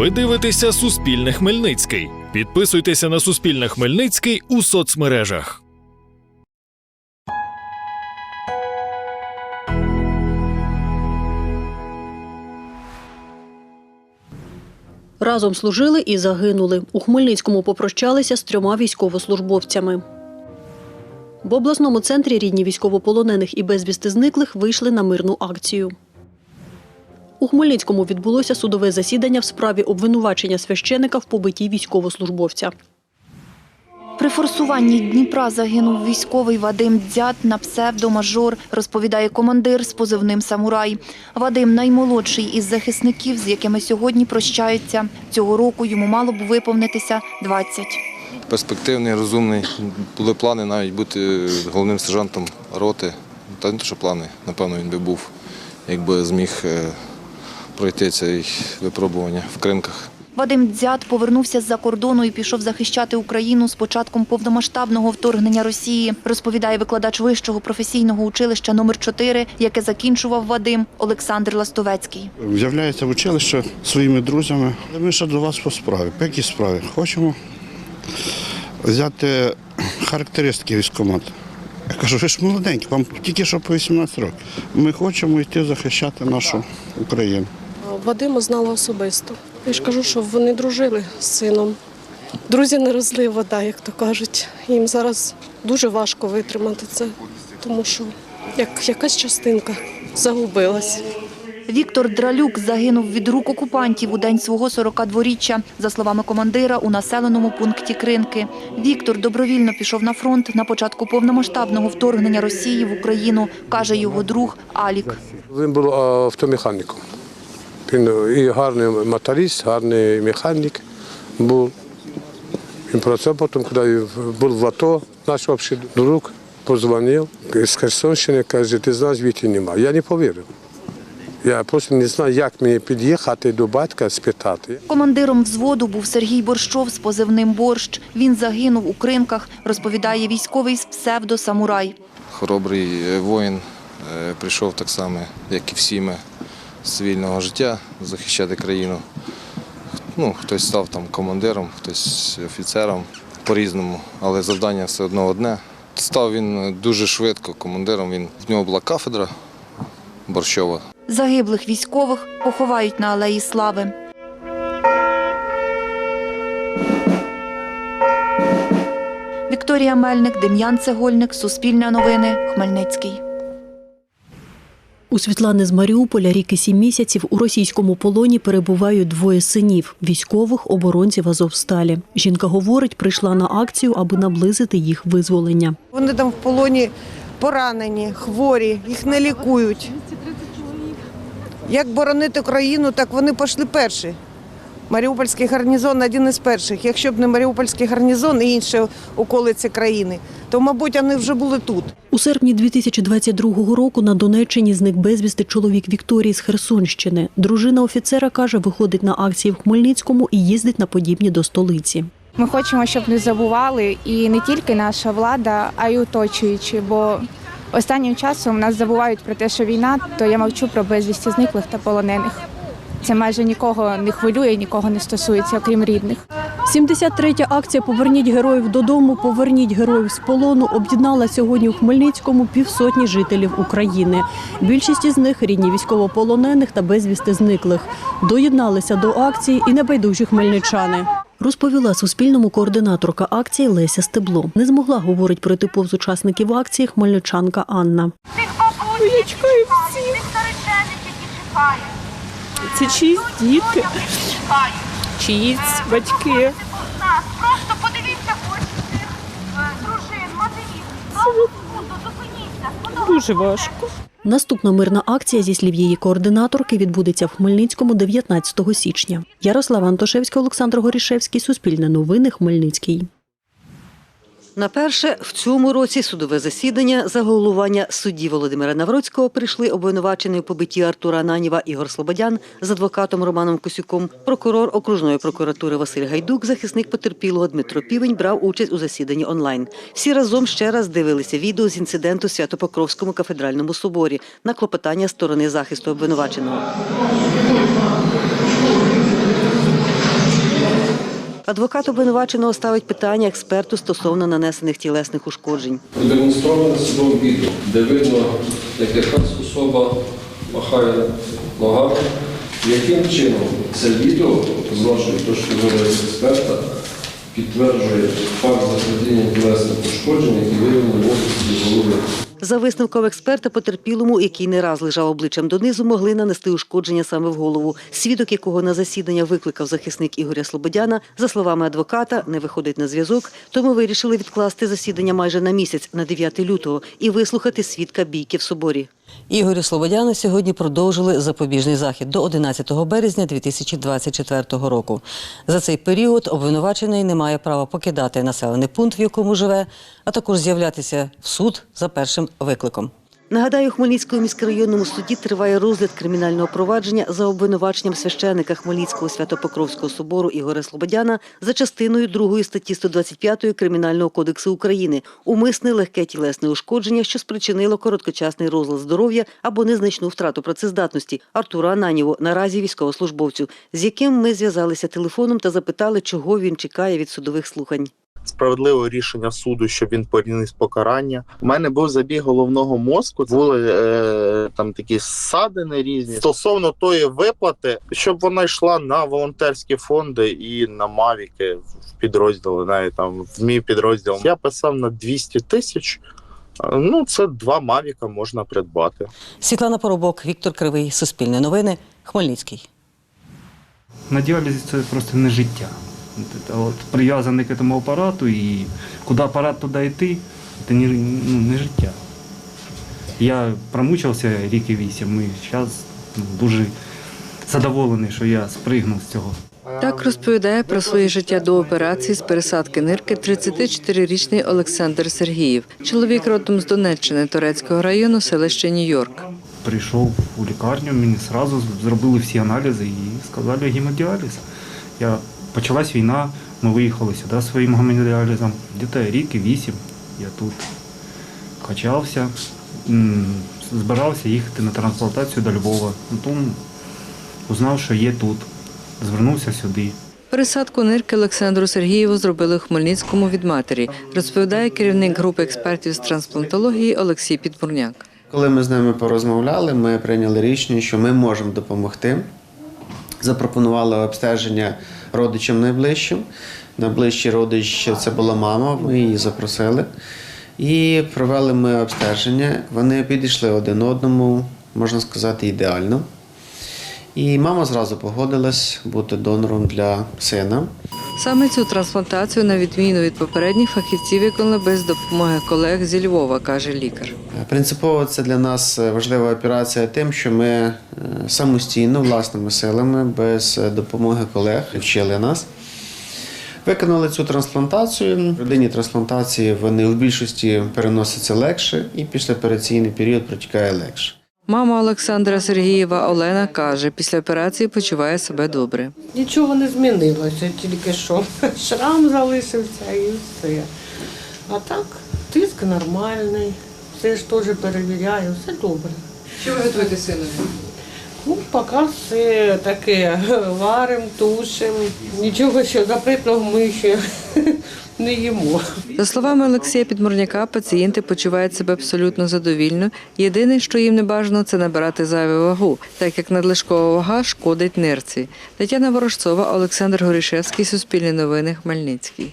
Ви дивитеся Суспільне Хмельницький. Підписуйтеся на Суспільне Хмельницький у соцмережах. Разом служили і загинули. У Хмельницькому попрощалися з трьома військовослужбовцями. В обласному центрі рідні військовополонених і безвісти зниклих вийшли на мирну акцію. У Хмельницькому відбулося судове засідання в справі обвинувачення священика в побитті військовослужбовця. При форсуванні Дніпра загинув військовий Вадим Дзят на псевдомажор, розповідає командир з позивним «Самурай». Вадим – наймолодший із захисників, з якими сьогодні прощаються. Цього року йому мало б виповнитися 20. перспективний, розумний. Були плани навіть бути головним сержантом роти. Та не те, що плани, напевно, він би був, якби зміг е, пройти це випробування в кринках. Вадим Дзят повернувся з-за кордону і пішов захищати Україну з початком повномасштабного вторгнення Росії, розповідає викладач вищого професійного училища номер 4 яке закінчував Вадим Олександр Ластовецький. З'являється в училище своїми друзями. Але Ми ще до вас по справі. По якій справі? Хочемо взяти характеристики військкомату. Я кажу, ви ж молоденькі, вам тільки що по 18 років. Ми хочемо йти захищати нашу Україну. Вадима знала особисто. Я ж кажу, що вони дружили з сином. Друзі не розлий вода, як то кажуть. Їм зараз дуже важко витримати це, тому що як якась частинка загубилась. Віктор Дралюк загинув від рук окупантів у день свого 42-річчя. За словами командира, у населеному пункті Кринки. Віктор добровільно пішов на фронт на початку повномасштабного вторгнення Росії в Україну, каже його друг Алік. Він був автомеханіком. Він і гарний моторист, гарний механік був. Він працював потім, коли був в АТО, наш общий друг позвонив з Херсонщини, каже, ти знаєш, Віті немає. Я не повірив. Я просто не знаю, як мені під'їхати до батька спитати. Командиром взводу був Сергій Борщов з позивним «Борщ». Він загинув у Кринках, розповідає військовий з псевдо «Самурай». Хоробрий е, воїн е, прийшов так само, як і всі ми, цивільного життя захищати країну. Ну, хтось став там командиром, хтось офіцером по-різному, але завдання все одно одне. Став він дуже швидко командиром. Він, в нього була кафедра борщова. Загиблих військових поховають на Алеї Слави. Вікторія Мельник, Дем'ян Цегольник, Суспільне новини, Хмельницький. У Світлани з Маріуполя рік і сім місяців у російському полоні перебувають двоє синів військових оборонців Азовсталі. Жінка говорить, прийшла на акцію, аби наблизити їх визволення. Вони там в полоні поранені, хворі, їх не лікують. Як боронити країну, так вони пішли перші. Маріупольський гарнізон один із перших. Якщо б не Маріупольський гарнізон і інші околиці країни, то, мабуть, вони вже були тут. У серпні 2022 року на Донеччині зник безвісти чоловік Вікторії з Херсонщини. Дружина офіцера каже, виходить на акції в Хмельницькому і їздить на подібні до столиці. Ми хочемо, щоб не забували і не тільки наша влада, а й оточуючі. Бо останнім часом нас забувають про те, що війна, то я мовчу про безвісті зниклих та полонених. Це майже нікого не хвилює, нікого не стосується, окрім рідних. 73-я акція Поверніть героїв додому, поверніть героїв з полону об'єднала сьогодні у Хмельницькому півсотні жителів України. Більшість із них рідні військовополонених та безвісти зниклих. Доєдналися до акції і небайдужі хмельничани. Розповіла Суспільному координаторка акції Леся Стебло. Не змогла, говорить, про пройти з учасників акції хмельничанка Анна. Тих бабусі, ну, всіх старичених, які чекають. 26 дітки, чиїсь батьки. Просто подивіться очі е, дружин, матерів. Дуже важко. Наступна мирна акція, зі слів її координаторки, відбудеться в Хмельницькому 19 січня. Ярослава Антошевська, Олександр Горішевський, Суспільне новини, Хмельницький. На перше в цьому році судове засідання за головування судді Володимира Навроцького прийшли обвинувачений у побитті Артура Ананіва Ігор Слободян з адвокатом Романом Косюком, прокурор окружної прокуратури Василь Гайдук, захисник потерпілого Дмитро Півень брав участь у засіданні онлайн. Всі разом ще раз дивилися відео з інциденту в Свято-Покровському кафедральному соборі на клопотання сторони захисту обвинуваченого. Адвокат обвинуваченого ставить питання експерту стосовно нанесених тілесних ушкоджень. Продемонстроване судом відео, де видно, як якась особа махає ногами. Яким чином це відео, з нашої точки зору експерта, підтверджує факт заподіяння тілесних ушкоджень, які виявлені в області голови. За висновком експерта, потерпілому, який не раз лежав обличчям донизу, могли нанести ушкодження саме в голову. Свідок, якого на засідання викликав захисник Ігоря Слободяна, за словами адвоката, не виходить на зв'язок, тому вирішили відкласти засідання майже на місяць, на 9 лютого, і вислухати свідка бійки в соборі. Ігорю Слободяну сьогодні продовжили запобіжний захід до 11 березня 2024 року. За цей період обвинувачений не має права покидати населений пункт, в якому живе, а також з'являтися в суд за першим викликом. Нагадаю, у Хмельницькому міськрайонному суді триває розгляд кримінального провадження за обвинуваченням священика Хмельницького Святопокровського собору Ігоря Слободяна за частиною 2 статті 125 Кримінального кодексу України. Умисне легке тілесне ушкодження, що спричинило короткочасний розлад здоров'я або незначну втрату працездатності. Артура Ананєву, наразі військовослужбовцю, з яким ми зв'язалися телефоном та запитали, чого він чекає від судових слухань. Справедливе рішення суду, щоб він поніс покарання. У мене був забіг головного мозку, були е, там такі ссадини різні. Стосовно тої виплати, щоб вона йшла на волонтерські фонди і на мавіки в підрозділи, навіть там в мій підрозділ. Я писав на 200 тисяч. Ну, це два мавіка можна придбати. Світлана Поробок, Віктор Кривий, Суспільне новини, Хмельницький. На діалізі це просто не життя. От, прив'язаний к цьому апарату і куди апарат туди йти, це не, ну, не життя. Я промучився рік і вісім і зараз дуже задоволений, що я спригнув з цього. Так розповідає про своє життя до операції з пересадки нирки 34-річний Олександр Сергіїв. Чоловік родом з Донеччини, Торецького району, селища Нью-Йорк. Прийшов у лікарню, мені одразу зробили всі аналізи і сказали гемодіаліз. Я, почалась війна, ми виїхали сюди своїм гемодіалізом. Десь рік і вісім я тут качався, збирався їхати на трансплантацію до Львова. Потім узнав, що є тут. Звернувся сюди. Пересадку нирки Олександру Сергієву зробили у Хмельницькому від матері, розповідає керівник групи експертів з трансплантології Олексій Підбурняк. Коли ми з ними порозмовляли, ми прийняли рішення, що ми можемо допомогти. Запропонували обстеження родичам найближчим. Найближчий родич це була мама, ми її запросили. І провели ми обстеження. Вони підійшли один одному, можна сказати, ідеально. І мама зразу погодилась бути донором для сина. Саме цю трансплантацію, на відміну від попередніх фахівців, виконали без допомоги колег зі Львова, каже лікар. Принципово це для нас важлива операція тим, що ми е, самостійно, власними силами, без допомоги колег вчили нас. Виконали цю трансплантацію. Людині трансплантації вони в більшості переносяться легше, і післяопераційний період протікає легше. Мама Олександра Сергієва Олена каже, після операції почуває себе добре. Нічого не змінилося, тільки що шрам залишився і все. А так, тиск нормальний, все ж теж перевіряю, все добре. Що ви готуєте синові? Ну, поки все таке варим, тушим, нічого що запретного ми ще не їмо. За словами Олексія Підмурняка, пацієнти почувають себе абсолютно задовільно. Єдине, що їм не бажано, це набирати зайву вагу, так як надлишкова вага шкодить нирці. Тетяна Ворожцова, Олександр Горішевський, Суспільне новини, Хмельницький.